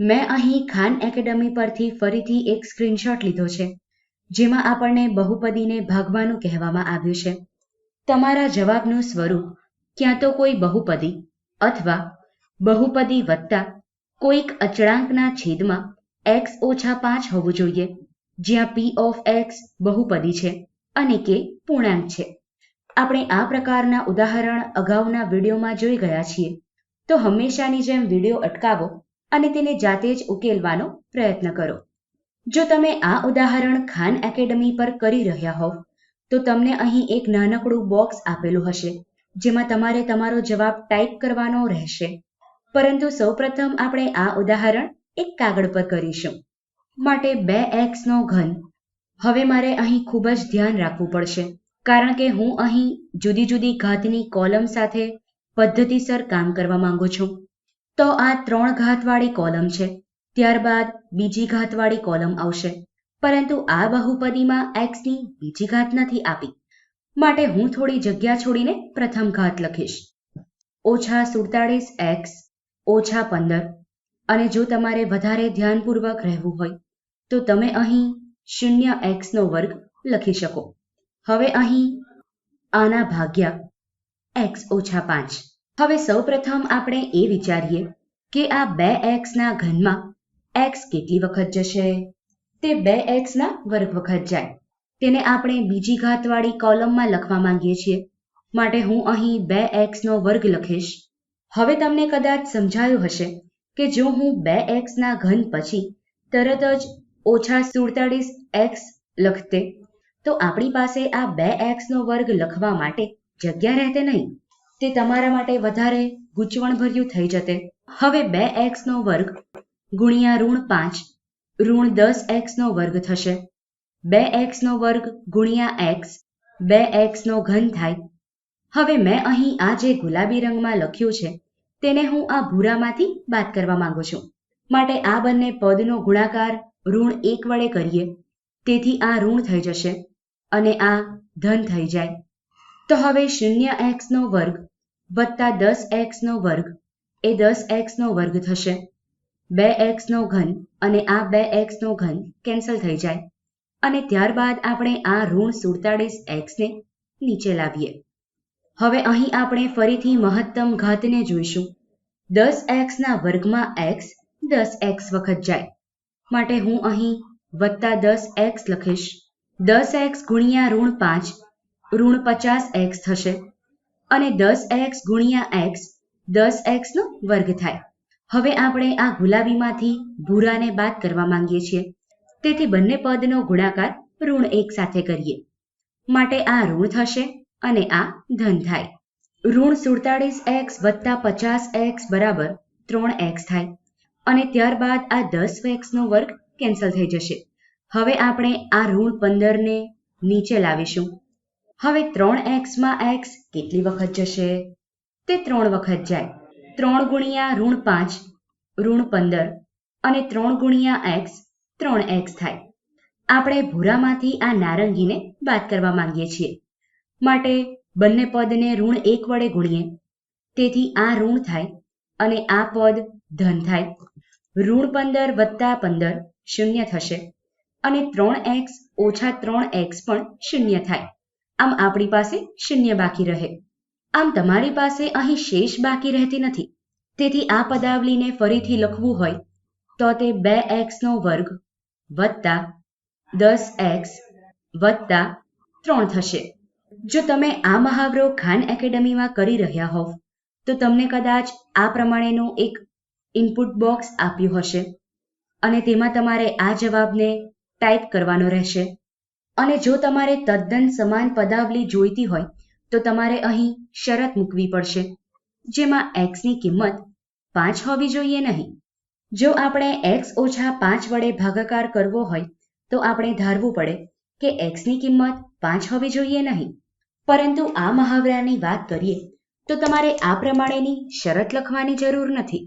મેં અહીં ખાન એકેડમી પરથી ફરીથી એક સ્ક્રીનશોટ લીધો છે, જેમાં આપણને બહુપદીને ભાગવાનું કહેવામાં આવ્યું છે. તમારા જવાબનું સ્વરૂપ, ક્યાં તો કોઈ બહુપદી અથવા બહુપદી વત્તા કોઈક અચળાંકના છેદમાં એક્સ ઓછા પાંચ હોવું જોઈએ, જ્યાં પી ઓફ એક્સ બહુપદી છે અને કે પૂર્ણાંક છે. આપણે આ પ્રકારના ઉદાહરણ અગાઉના વિડીયોમાં જોઈ ગયા છીએ. તો હંમેશાની જેમ વીડિયો અટકાવો અને તેને જાતે જ ઉકેલવાનો પ્રયત્ન કરો. જો તમે આ ઉદાહરણ ખાન એકેડમી પર કરી રહ્યા હોવ, તો તમને અહીં એક નાનકડું બોક્સ આપેલું હશે, જેમાં તમારે તમારો જવાબ ટાઈપ કરવાનો રહેશે. પરંતુ સૌપ્રથમ આપણે આ ઉદાહરણ એક કાગળ પર કરીશું. માટે બે એક્સનો ઘન. હવે મારે અહીં ખૂબ જ ધ્યાન રાખવું પડશે, કારણ કે હું અહીં જુદી જુદી ઘાતની કોલમ સાથે પદ્ધતિસર કામ કરવા માંગુ છું. તો આ ત્રણ ઘાતવાળી કોલમ છે. ત્યારબાદ બીજી ઘાતવાળી કોલમ આવશે. પરંતુ આ બહુપદીમાં એક્સની બીજી ઘાત નથી આપી. માટે હું થોડી જગ્યા છોડીને પ્રથમ ઘાત લખીશ. ઓછા સુડતાળીસ એક્સ ઓછા પંદર. અને જો તમારે વધારે ધ્યાનપૂર્વક રહેવું હોય, તો તમે અહીં શૂન્ય એક્સનો વર્ગ લખી શકો. હવે અહીં આના ભાગ્યા એક્સ ઓછા પાંચ. હવે સૌપ્રથમ આપણે એ વિચારીએ કે આ બે એક્સના ઘનમાં એક્સ કેટલી વખત જશે? તે બે એક્સના વર્ગ વખત જાય. તેને આપણે બીજી ઘાતવાળી કોલમમાં લખવા માંગીએ છીએ. માટે હું અહીં બે એક્સનો વર્ગ લખીશ. હવે તમને કદાચ સમજાયું હશે કે જો હું બે એક્સના ઘન પછી તરત જ ઓછા સુડતાળીસ એક્સ લખતે, તો આપણી પાસે આ બે એક્સનો વર્ગ લખવા માટે જગ્યા રહેતે નહીં. તે તમારા માટે વધારે ગૂંચવણભર્યું થઈ જતે. હવે બે એક્સનો વર્ગ ગુણ્યા ઋણ પાંચ, ઋણ દસ એક્સનો વર્ગ થશે. બે એક્સનો વર્ગ ગુણ્યા એક્સ, બે એક્સનો ઘન થાય. હવે મેં અહીં આ જે ગુલાબી રંગમાં લખ્યું છે, તેને હું આ ભૂરામાંથી બાદ કરવા માંગુ છું. માટે આ બંને પદનો ગુણાકાર ઋણ એક વડે કરીએ. તેથી આ ઋણ થઈ જશે અને આ ધન થઈ જાય. તો હવે શૂન્ય એક્સનો વર્ગ વત્તા દસ એક્સનો વર્ગ. એ દસ એક્સનો વર્ગ થશે. બે એક્સનો ઘન અને આ બે એક્સનો ઘન કેન્સલ થઈ જાય. અને ત્યારબાદ આપણે આ ઋણ સુડતાળીસ એક્સને નીચે લાવીએ. હવે અહીં આપણે ફરીથી મહત્તમ ઘાતને જોઈશું. દસ એક્સના વર્ગમાં એક્સ દસ એક્સ વખત જાય. માટે હું અહીં વત્તા દસ એક્સ લખીશ. દસ એક્સ ગુણ્યા ઋણ પાંચ. ઋણ પચાસ એક્સ થશે. અને દસ એક્સ ગુણ્યા એક્સ, દસ એક્સનો વર્ગ થાય. હવે આપણે આ ગુલાબીમાંથી ભૂરાને બાદ કરવા માંગીએ છીએ. તેથી બંને પદનો ગુણાકાર ઋણ એક સાથે કરીએ. માટે આ ઋણ થશે અને આ ધન થાય. ઋણ સુડતાળીસ એક્સ વત્તા પચાસ એક્સ બરાબર ત્રણ એક્સ થાય. અને ત્યારબાદ આ દસ એક્સનો વર્ગ કેન્સલ થઈ જશે. હવે આપણે આ ઋણ પંદરને નીચે લાવીશું. હવે ત્રણ એક્સમાં એક્સ કેટલી વખત જશે? તે ત્રણ વખત જાય. ત્રણ ગુણ્યા ઋણ પાંચ, ઋણ પંદર અને ત્રણ ગુણ્યા એક્સ ત્રણ એક્સ થાય. આપણે ભૂરામાંથી આ નારંગીને બાદ કરવા માંગીએ છીએ. માટે બંને પદને ઋણ એક વડે ગુણીએ. તેથી આ ઋણ થાય અને આ પદ ધન થાય. ઋણ પંદર વત્તા પંદર શૂન્ય થશે અને ત્રણ એક્સ ઓછા ત્રણ એક્સ પણ શૂન્ય થાય. આમ આપણી પાસે શૂન્ય બાકી રહે. આમ તમારી પાસે અહીં શેષ બાકી રહેતી નથી. તેથી આ પદાવલીને ફરીથી લખવું હોય તો તે બે એક્સનો વર્ગ વત્તા દસ એક્સ વત્તા ત્રણ થશે. જો તમે આ મહાવરો ખાન એકેડમીમાં કરી રહ્યા હોવ, તો તમને કદાચ આ પ્રમાણેનું એક ઇનપુટ બોક્સ આપ્યું હશે અને તેમાં તમારે આ જવાબને ટાઈપ કરવાનો રહેશે. અને જો તમારે તદ્દન સમાન પદાવલી જોઈતી હોય, તો તમારે અહીં શરત મૂકવી પડશે, જેમાં એક્સની કિંમત પાંચ હોવી જોઈએ નહીં. જો આપણે એક્સ ઓછા પાંચ વડે ભાગાકાર કરવો હોય, તો આપણે ધારવું પડે કે એક્સની કિંમત પાંચ હોવી જોઈએ નહીં. પરંતુ આ મહાવરાની વાત કરીએ, તો તમારે આ પ્રમાણેની શરત લખવાની જરૂર નથી.